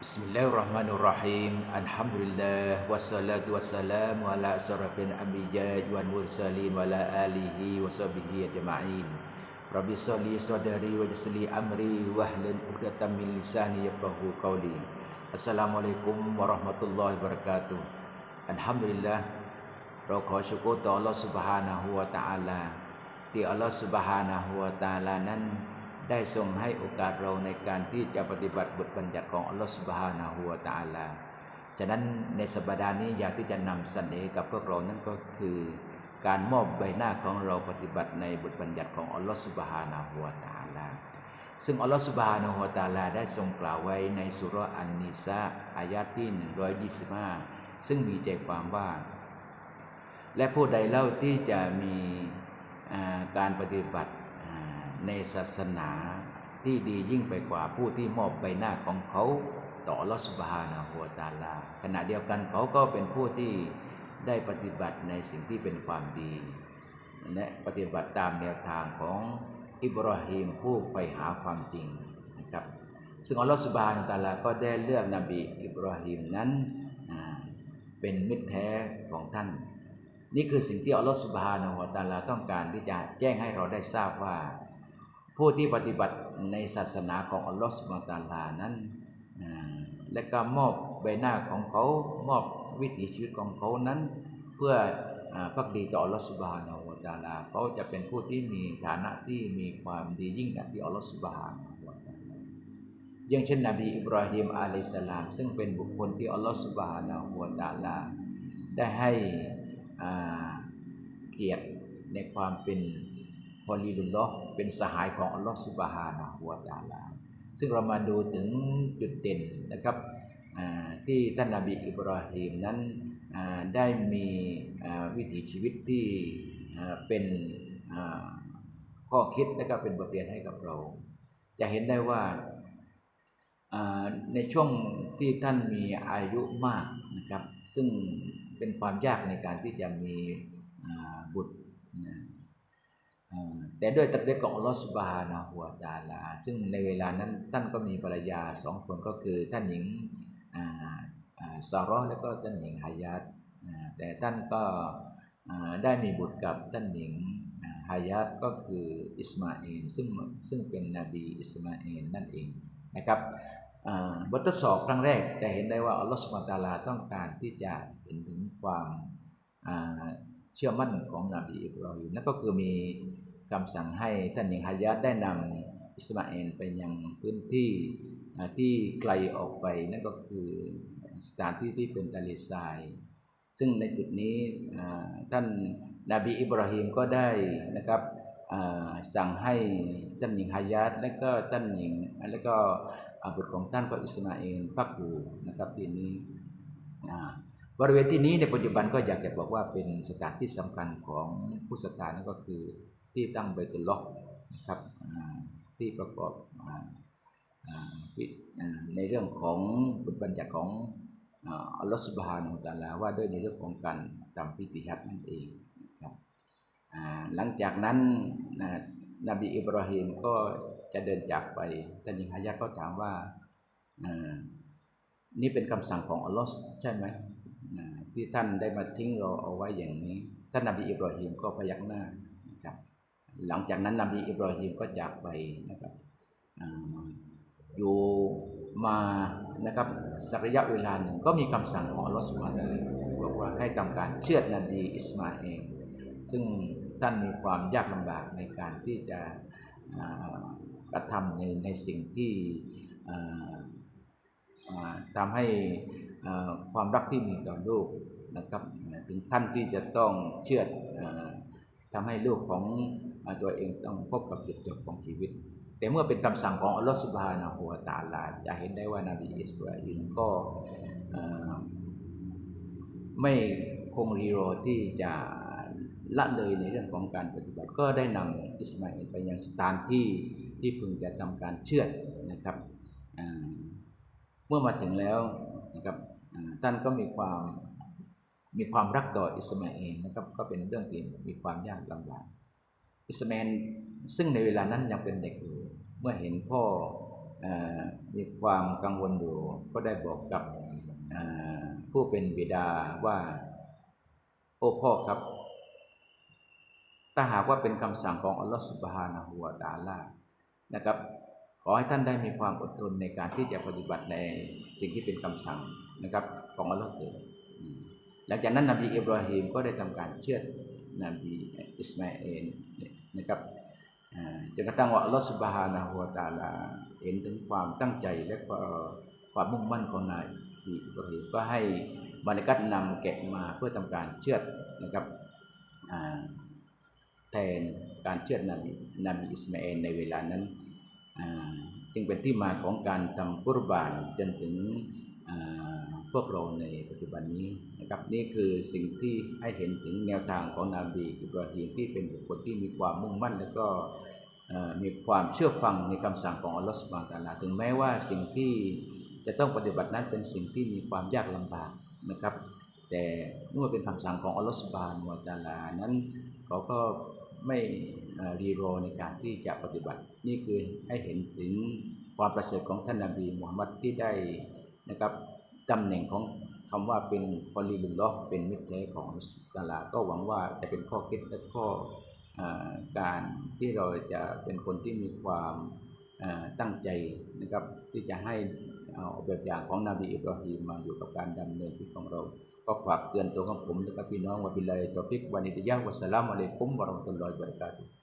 بسم الله الرحمن الرحيم الحمد لله والصلاة والسلام على أشرف الأنبياء والمرسلين وعلى آله وصحبه أجمعين رب اشرح لي صدري ويسر لي أمري واحلل عقدة من لساني يفقهوا قولي السلام عليكم ورحمة الله وبركاته الحمد لله เราขอชุกรต่อ Allah Subhanahu wa Taala ที่ Allah Subhanahu wa Taala นั้น ได้ทรงให้โอกาสเราในการที่จะปฏิบัติบทบัญญัติของ Allah Subhanahu wa Taala ฉะนั้นในสัปดาห์นี้อยากที่จะนำเสนอกับพวกเรานั้นก็คือ การมอบใบหน้าของเราปฏิบัติในบทบัญญัติของ Allah Subhanahu wa Taala ซึ่ง Allah Subhanahu wa Taala ได้ทรงกล่าวไว้ในสุรอันนิสาอายาที่ 125 ซึ่งมีใจความว่า และผู้ใดเล่าที่จะมีการปฏิบัติ ในศาสนาที่ดียิ่งไปกว่าผู้ที่มอบใบหน้าของเขาต่อลอสบฮานาหัวตาลา ขณะเดียวกันเขาก็เป็นผู้ที่ได้ปฏิบัติในสิ่งที่เป็นความดีและปฏิบัติตามแนวทางของอิบราฮิมผู้ไปหาความจริงนะครับ ซึ่งอัลลอฮฺสุบฮานาตาลาก็ได้เลือกนบีอิบราฮิมนั้นเป็นมิตรแท้ของท่าน นี่คือสิ่งที่อัลลอฮฺสุบฮานาหัวตาลาต้องการที่จะแจ้งให้เราได้ทราบว่า ผู้ที่ปฏิบัติในศาสนาของอัลลอฮฺสุบานาตาลานั้น และก็มอบใบหน้าของเขา มอบวิถีชีวิตของเขานั้น เพื่อพักดีต่ออัลลอฮฺสุบฮานาหัวตาลาเขาจะเป็นผู้ที่มีฐานะที่มีความดียิ่งนักที่อัลลอฮฺสุบฮานาหัวตาลาอย่างเช่นนบีอิบราฮิมอะลัยสลาม ซึ่งเป็นบุคคลที่อัลลอฮฺสุบฮานาหัวตาลาได้ให้เกียรติในความเป็น อลีลุลลอฮ์เป็นสหายของอัลลอฮ์สุบฮานะฮุวตาลาซึ่งเรามาดูถึงจุดเด่นนะครับที่ท่านนาบีอิบราฮิมนั้นได้มีวิถีชีวิตที่เป็นข้อคิดและก็เป็นบทเรียนให้กับเรา จะเห็นได้ว่าในช่วงที่ท่านมีอายุมากนะครับ ซึ่งเป็นความยากในการที่จะมีบุตร แต่ด้วยตักเด็ดของอัลลอฮฺสุบฮานาหัวดาลา ซึ่งในเวลานั้นท่านก็มีภรรยาสองคนก็คือท่านหญิงซารอและก็ท่านหญิงฮายาตแต่ท่านก็ได้มีบุตรกับท่านหญิงฮายาตก็คืออิสมาเอลซึ่งซึ่งเป็นนบีอิสมาเอลนั่นเองนะครับบททดสอบครั้งแรกจะเห็นได้ว่าอัลลอฮฺสุบฮานาลาต้องการที่จะเห็นถึงความ เชื่อมั่นของนบีอิบรอฮิมนั่นก็คือมีคำสั่งให้ท่านหญิงฮายาตได้นำอิสมาเอลไปยังพื้นที่ที่ไกลออกไปนั่นก็คือสถานที่ที่เป็นทะเลทราย ซึ่งในจุดนี้ท่านนาบีอิบราฮิมก็ได้นะครับสั่งให้ท่านหญิงฮายาตและก็ท่านหญิงและก็บุตรของท่านก็อิสมาเอลพักอยู่นะครับที่นี้ บริเวณที่นี้ในปัจจุบันก็อยากจะบอกว่าเป็นสถานที่สำคัญของผู้ศรัทธานั่นก็คือที่ตั้งเบตุลล็อกนะครับที่ประกอบในเรื่องของบทบัญญัติของอัลลอฮฺสุบฮานาอัลลอฮฺว่าด้วยในเรื่องของการทำพิธีฮัจนั่นเองนะครับหลังจากนั้นนบีอิบราฮิมก็จะเดินจากไปท่านยิงฮายะก็ถามว่านี่เป็นคำสั่งของอัลลอฮ์ใช่ไหม ที่ท่านได้มาทิ้งเราเอาไว้อย่างนี้ ท่านนบีอิบราฮิมก็พยักหน้านะครับ หลังจากนั้นนบีอิบราฮิมก็จากไปนะครับอยู่มานะครับสักระยะเวลาหนึ่งก็มีคำสั่งของลอสุบฮานบอกว่าให้ทำการเชื่อดนบีอิสมาเอลซึ่งท่านมีความยากลำบากในการที่จะกระทำในในสิ่งที่ทำให้ ความรักที่มีต่อลูกนะครับถึงขั้นที่จะต้องเชื่อทำให้ลูกของตัวเองต้องพบกับจุดจบของชีวิต แต่เมื่อเป็นคำสั่งของอัลลอฮฺสุบฮานาหัวตาลาจะเห็นได้ว่านาบีอิสราเอลก็ไม่คงรีโรที่จะละเลยในเรื่องของการปฏิบัติก็ได้นำอิสมาอิลไปยังสถานที่ที่พึงจะทำการเชื่อนะครับเมื่อมาถึงแล้ว นะครับท่านก็มีความมีความรักต่ออิสมาเอลนะครับก็เป็นเรื่องที่มีความยากลำบากอิสมาเอลซึ่งในเวลานั้นยังเป็นเด็กอยู่เมื่อเห็นพ่ออมีความกังวลอยู่ก็ได้บอกกับผู้เป็นบิดาว่า โอ้พ่อครับ ถ้าหากว่าเป็นคำสั่งของอัลลอฮฺสุบฮานะฮูวะตาลานะครับ ขอให้ท่านได้มีความอดทนในการที่จะปฏิบัติในสิ่งที่เป็นคำสั่งนะครับของอัลลอฮฺเอืมหลังจากนั้นนบีอิบราฮิมก็ได้ทำการเชื่อดนบีอิสมาเอลนะครับจนกระทั่งว่าอัลลอฮฺสุบฮานะฮูวะตาลาเห็นถึงความตั้งใจและความมุ่งมั่นของนายอิบราฮิมก็ให้บรรกัดนำแกะมาเพื่อทำการเชื่อดนะครับแทนการเชื่อดนบีนบีอิสมาเอลในเวลานั้น จึงเป็นที่มาของการทำกุรบานจนถึงพวกเราในปัจจุบันนี้นะครับนี่คือสิ่งที่ให้เห็นถึงแนวทางของนบีอิบราฮิมที่เป็นบุคคลที่มีความมุ่งมั่น และก็มีความเชื่อฟังในคำสั่งของอัลลอฮฺสุบานตะอาลาถึงแม้ว่าสิ่งที่จะต้องปฏิบัตินั้นเป็นสิ่งที่มีความยากลำบากนะครับ แต่เมื่อเป็นคำสั่งของอัลลอฮฺสุบานวะตะอาลานั้นเขาก็ ไม่รีรอในการที่จะปฏิบัติ นี่คือให้เห็นถึงความประเสริฐของท่านนบีมุฮัมมัดที่ได้นะครับตำแหน่งของคำว่าเป็นคอลีลุลลอฮ์เป็นมิตรแท้ของอัลานะฮูวะตลาก็หวังว่าจะเป็นข้อคิดและข้ออการที่เราจะเป็นคนที่มีความตั้งใจนะครับที่จะให้เอาแบบอย่างของนบีอิบราฮิมมาอยู่กับการดำเนินชีวิตของเรา ก็ฝากเตือนตัวของผมและกับพี่น้องว่าบิลลาฮิตอฟิกวานิดยะยากวัสสลามุอะลัยกุมวะเราะห์มะตุลลอฮิวะบะเราะกาตุฮ์